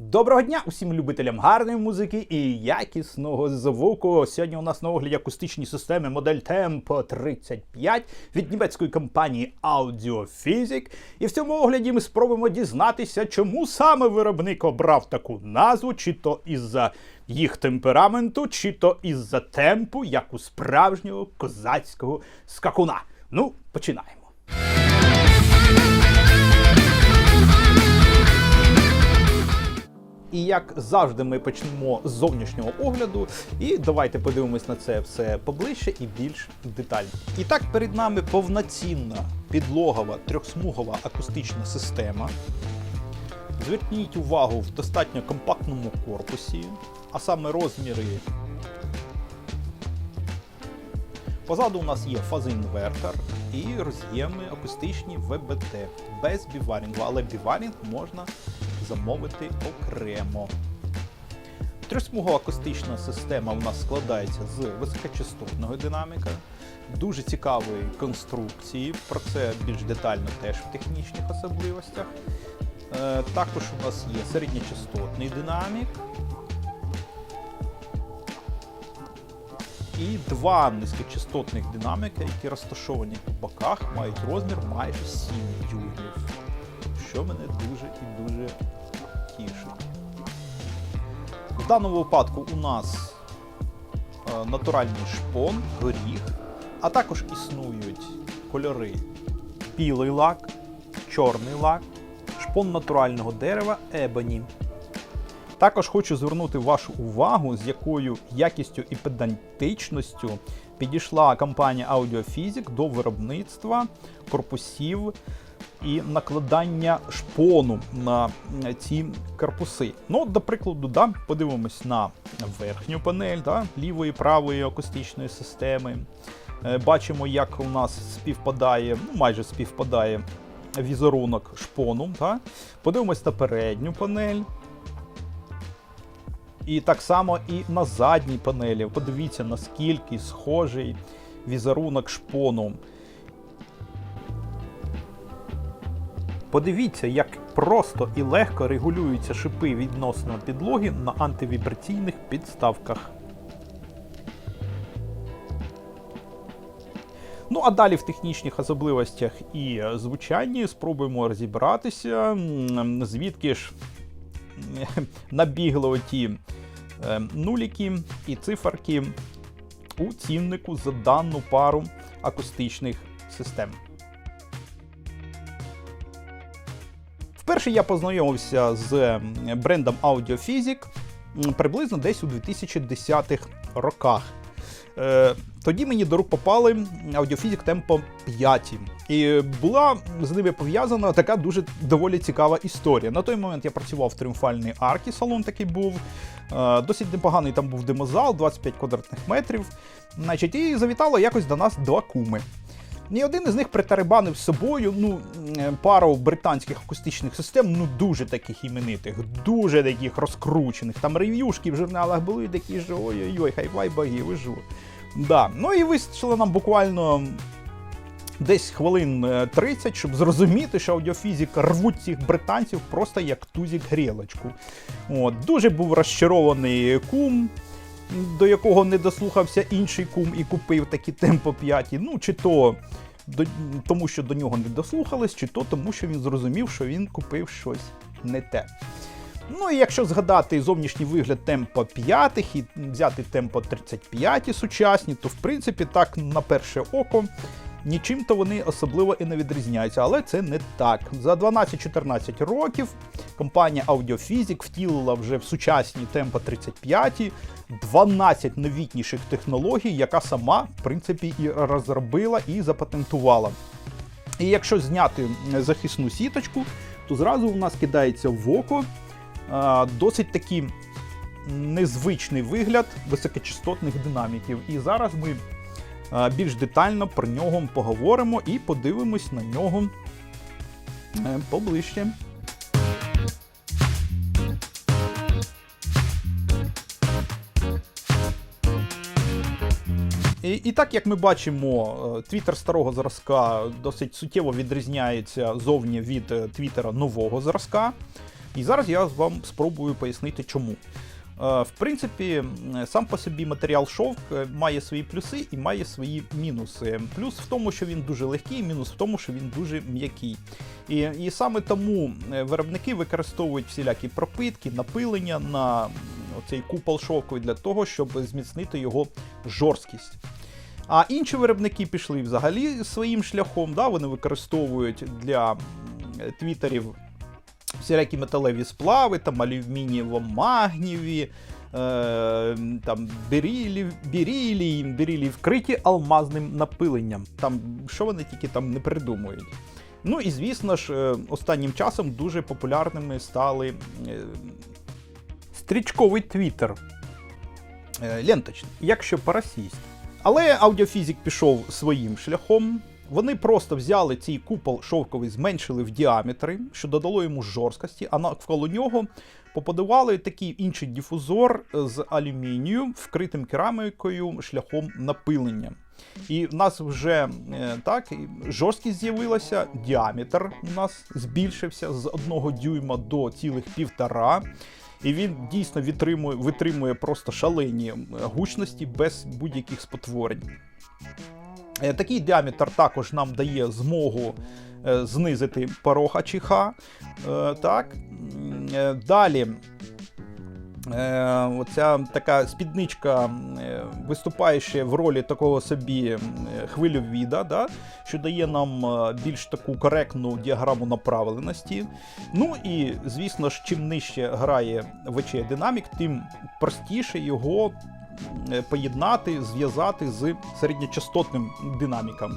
Доброго дня усім любителям гарної музики і якісного звуку. Сьогодні у нас на огляді акустичні системи модель Tempo 35 від німецької компанії Audiophysic. І в цьому огляді ми спробуємо дізнатися, чому саме виробник обрав таку назву, чи то із-за їх темпераменту, чи то із-за темпу, як у справжнього козацького скакуна. Ну, починаємо. І як завжди, ми почнемо з зовнішнього огляду. І давайте подивимось на це все поближче і більш детально. І так, перед нами повноцінна підлогова трьохсмугова акустична система. Зверніть увагу в достатньо компактному корпусі, а саме розміри. Позаду у нас є фазоінвертор і роз'єми акустичні ВБТ без біварінгу, але біварінг можна замовити окремо. Трьохсмугова акустична система у нас складається з високочастотного динаміка, дуже цікавої конструкції, про це більш детально теж в технічних особливостях. Е, Також у нас є середньочастотний динамік. І два низькочастотних динаміка, які розташовані по боках, мають розмір майже 7 дюймів, що мене дуже і дуже тішить. В даному випадку у нас е, натуральний шпон, горіх, а також існують кольори білий лак, чорний лак, шпон натурального дерева ебоні. Також хочу звернути вашу увагу, з якою якістю і педантичністю підійшла компанія Audiophysic до виробництва корпусів і накладання шпону на ці корпуси. Ну, до прикладу, да, подивимось на верхню панель да, лівої правої акустичної системи. Е, Бачимо, як у нас співпадає, ну майже співпадає візерунок шпону. Да. Подивимось на передню панель. І так само і на задній панелі. Подивіться, наскільки схожий візерунок шпону. Подивіться, як просто і легко регулюються шипи відносно підлоги на антивібраційних підставках. Ну, а далі в технічних особливостях і звучанні спробуємо розібратися, звідки ж набігли оті е, нуліки і циферки у ціннику за дану пару акустичних систем. Вперше я познайомився з брендом Audiophysic м, приблизно десь у 2010-х роках. Е, Тоді мені до рук попали Audiophysic Tempo 5. І була з ними пов'язана така дуже доволі цікава історія. На той момент я працював в тріумфальній аркі, салон такий був. Е, Досить непоганий там був демозал, 25 квадратних метрів. Значить, і завітало якось до нас два куми. Ні один із них притарабанив з собою ну, е, пару британських акустичних систем, ну дуже таких іменитих, дуже таких розкручених. Там рев'юшки в журналах були такі ж ой-ой-ой, хай вай боги, ви. Да. Ну і вистачило нам буквально десь хвилин е, 30, щоб зрозуміти, що аудіофізика рвуть цих британців просто як тузік грілочку. От. Дуже був розчарований кум до якого не дослухався інший кум і купив такі темпо 5. Ну, чи то до, тому, що до нього не дослухались, чи то тому, що він зрозумів, що він купив щось не те. Ну і якщо згадати зовнішній вигляд темпо 5 і взяти темпо 35 сучасні, то в принципі так на перше око нічим то вони особливо і не відрізняються, але це не так. За 12-14 років компанія Audiophysic втілила вже в сучасні темпо 35 12 новітніших технологій, яка сама, в принципі, і розробила і запатентувала. І якщо зняти захисну сіточку, то зразу у нас кидається в око досить такий незвичний вигляд високочастотних динаміків. І зараз ми більш детально про нього поговоримо і подивимось на нього е, поближче. І, і так як ми бачимо, е, твіттер старого зразка досить суттєво відрізняється зовні від е, твіттера нового зразка. І зараз я вам спробую пояснити, чому. Е, В принципі, сам по собі матеріал шовк е, має свої плюси і має свої мінуси. Плюс в тому, що він дуже легкий, мінус в тому, що він дуже м'який. І, і саме тому е, виробники використовують всілякі пропитки, напилення на цей купол шовковий для того, щоб зміцнити його жорсткість. А інші виробники пішли взагалі своїм шляхом. Да? Вони використовують для твітерів всілякі металеві сплави, там алюмінієво-магнієві, е, там берілі, берілі, берілі вкриті алмазним напиленням. Там що вони тільки там не придумують. Ну і звісно ж, е, останнім часом дуже популярними стали е, стрічковий твіттер. Е, Ленточний, якщо по-російськи. Але аудіофізик пішов своїм шляхом. Вони просто взяли цей купол шовковий, зменшили в діаметри, що додало йому жорсткості, а навколо нього побудували такий інший дифузор з алюмінію, вкритим керамікою шляхом напилення. І в нас вже е, так жорсткість з'явилася, діаметр у нас збільшився з 1 дюйма до цілих півтора. І він дійсно витримує, витримує просто шалені гучності без будь-яких спотворень. Е, Такий діаметр також нам дає змогу е, знизити порог АЧХ. Е, Так. Далі. Оця така спідничка виступає ще в ролі такого собі хвильовіда, да, що дає нам більш таку коректну діаграму направленості. Ну і звісно ж, чим нижче грає VC динамік, тим простіше його поєднати, зв'язати з середньочастотним динаміком.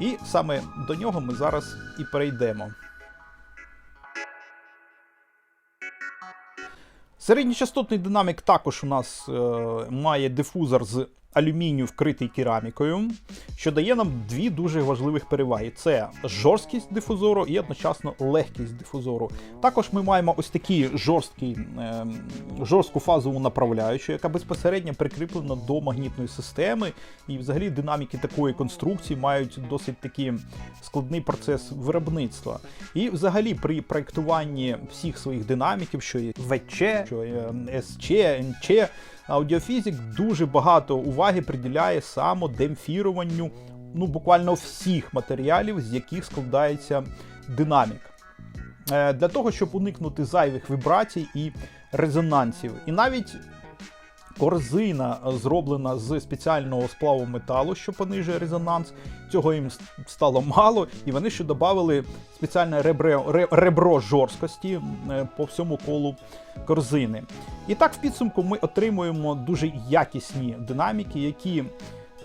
І саме до нього ми зараз і перейдемо. Середньочастотний динамік також у нас е, має дифузор з алюмінію вкритий керамікою, що дає нам дві дуже важливих переваги: це жорсткість дифузору і одночасно легкість дифузору. Також ми маємо ось такий жорсткий, е, жорстку фазову направляючу, яка безпосередньо прикріплена до магнітної системи. І взагалі динаміки такої конструкції мають досить такий складний процес виробництва. І взагалі при проєктуванні всіх своїх динаміків, що є ВЧ, що є СЧ, НЧ, аудіофізик дуже багато уваги приділяє самодемпфіруванню ну, буквально всіх матеріалів, з яких складається динамік. Е, Для того, щоб уникнути зайвих вібрацій і резонансів. І навіть корзина е, зроблена з спеціального сплаву металу, що понижує резонанс. Цього їм стало мало, і вони ще додали спеціальне ребро, ре- ребро жорсткості е, по всьому колу корзини. І так, в підсумку, ми отримуємо дуже якісні динаміки, які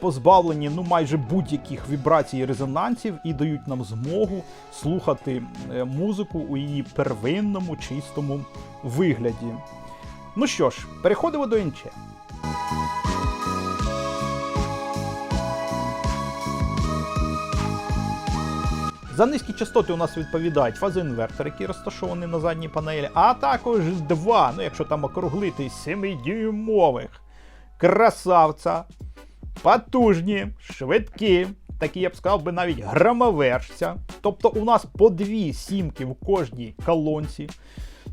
позбавлені ну майже будь-яких вібрацій і резонансів і дають нам змогу слухати е, музику у її первинному чистому вигляді. Ну що ж, переходимо до НЧ. За низькі частоти у нас відповідають фазоінвертор, який розташований на задній панелі, а також два, ну якщо там округлити, 7-дюймових красавця, потужні, швидкі, такі, я б сказав би, навіть громовержця. Тобто у нас по дві сімки в кожній колонці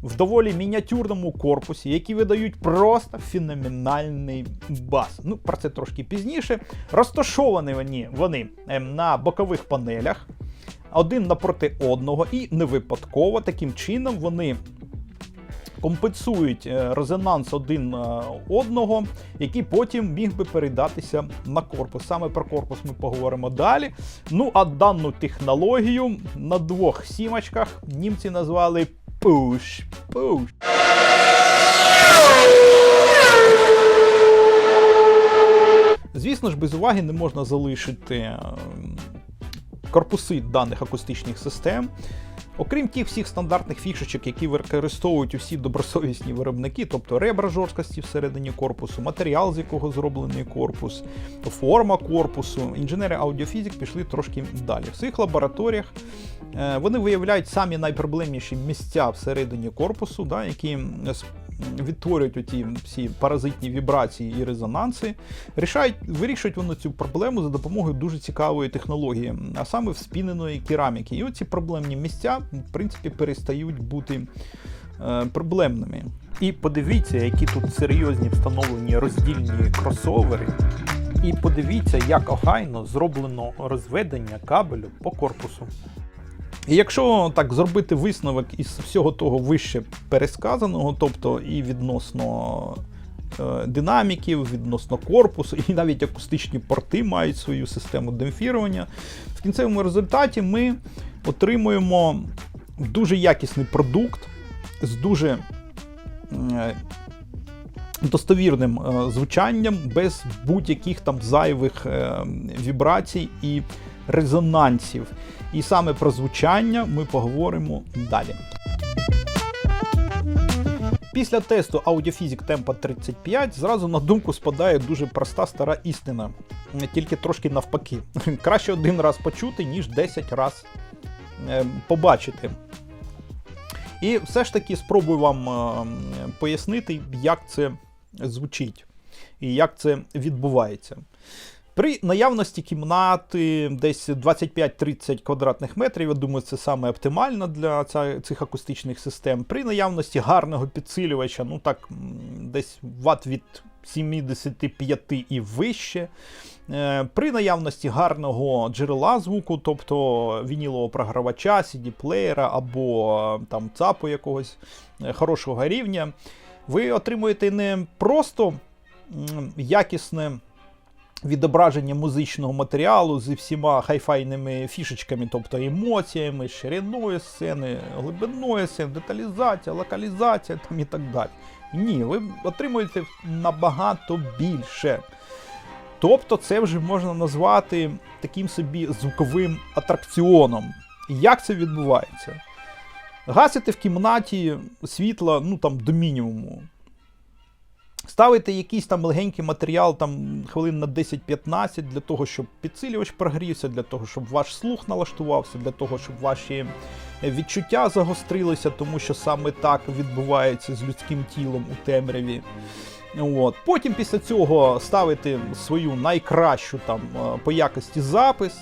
в доволі мініатюрному корпусі, які видають просто феноменальний бас. Ну, про це трошки пізніше. Розташовані вони, вони ем, на бокових панелях, один напроти одного, і не випадково таким чином вони. Компенсують е, резонанс один е, одного, який потім міг би передатися на корпус. Саме про корпус ми поговоримо далі. Ну а дану технологію на двох сімочках німці назвали Push. Push. Звісно ж, без уваги не можна залишити е, корпуси даних акустичних систем. Окрім тих всіх стандартних фішечок, які використовують усі добросовісні виробники, тобто ребра жорсткості всередині корпусу, матеріал, з якого зроблений корпус, форма корпусу, інженери аудіофізик пішли трошки далі. В своїх лабораторіях е, вони виявляють самі найпроблемніші місця всередині корпусу, да, які відтворюють оті всі паразитні вібрації і резонанси. Рішають, вирішують вони цю проблему за допомогою дуже цікавої технології, а саме вспіненої кераміки. І оці проблемні місця, в принципі, перестають бути е, проблемними. І подивіться, які тут серйозні встановлені роздільні кросовери. І подивіться, як охайно зроблено розведення кабелю по корпусу. І якщо так зробити висновок із всього того вище пересказаного, тобто і відносно е, динаміків, відносно корпусу, і навіть акустичні порти мають свою систему демпфірування, в кінцевому результаті ми отримуємо дуже якісний продукт з дуже е, достовірним е, звучанням, без будь-яких там зайвих вібрацій і резонансів. І саме про звучання ми поговоримо далі. Після тесту Audiophisic Tempo 35 зразу на думку спадає дуже проста стара істина, тільки трошки навпаки. Краще один раз почути, ніж 10 раз е, побачити. І все ж таки спробую вам е, пояснити, як це звучить і як це відбувається. При наявності кімнати десь 25-30 квадратних метрів, я думаю, це саме оптимально для цих акустичних систем. При наявності гарного підсилювача, ну так, десь ват від 75 і вище. Е, При наявності гарного джерела звуку, тобто вінілового програвача, CD-плеєра або е, там ЦАПу якогось е, хорошого рівня, ви отримуєте не просто якісне відображення музичного матеріалу зі всіма хайфайними фішечками, тобто емоціями, шириною сцени, глибиною сцени, деталізація, локалізація там і так далі. Ні, ви отримуєте набагато більше. Тобто це вже можна назвати таким собі звуковим атракціоном. Як це відбувається? Гасите в кімнаті світла ну, там, до мінімуму. Ставите якийсь там легенький матеріал там хвилин на 10-15 для того, щоб підсилювач прогрівся, для того, щоб ваш слух налаштувався, для того, щоб ваші відчуття загострилися, тому що саме так відбувається з людським тілом у темряві. От. Потім після цього ставите свою найкращу там е, по якості запис.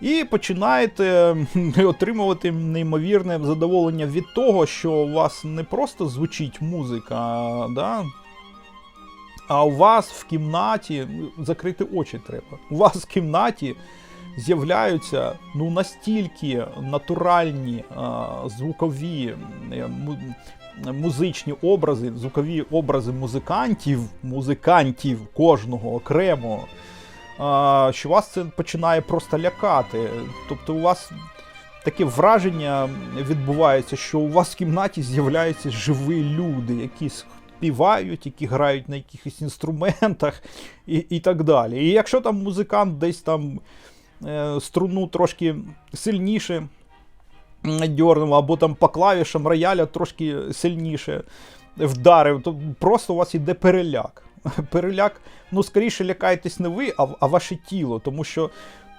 І починаєте отримувати неймовірне задоволення від того, що у вас не просто звучить музика, да, а у вас в кімнаті ну, закрити очі треба. У вас в кімнаті з'являються ну настільки натуральні а, звукові музичні образи, звукові образи музикантів, музикантів кожного окремо, а, що вас це починає просто лякати. Тобто у вас таке враження відбувається, що у вас в кімнаті з'являються живі люди, які співають, які грають на якихось інструментах і, і так далі. І якщо там музикант десь там е, струну трошки сильніше дьорнув, або там по клавішам рояля трошки сильніше вдарив, то просто у вас йде переляк. Переляк, ну скоріше лякаєтесь не ви, а, а ваше тіло, тому що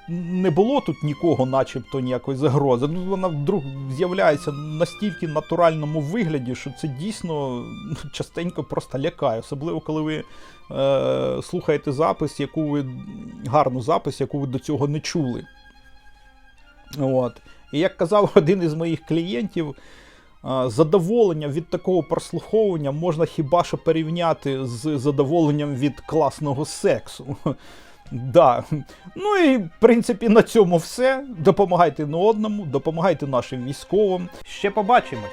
не було тут нікого, начебто ніякої загрози. Ну вона вдруг з'являється настільки натуральному вигляді, що це дійсно ну, частенько просто лякає. Особливо коли ви е, слухаєте запис, яку ви гарну запис, яку ви до цього не чули. От. І як казав один із моїх клієнтів, задоволення від такого прослуховування можна хіба що порівняти з задоволенням від класного сексу. Да. Ну і в принципі на цьому все. Допомагайте не одному, допомагайте нашим військовим. Ще побачимо!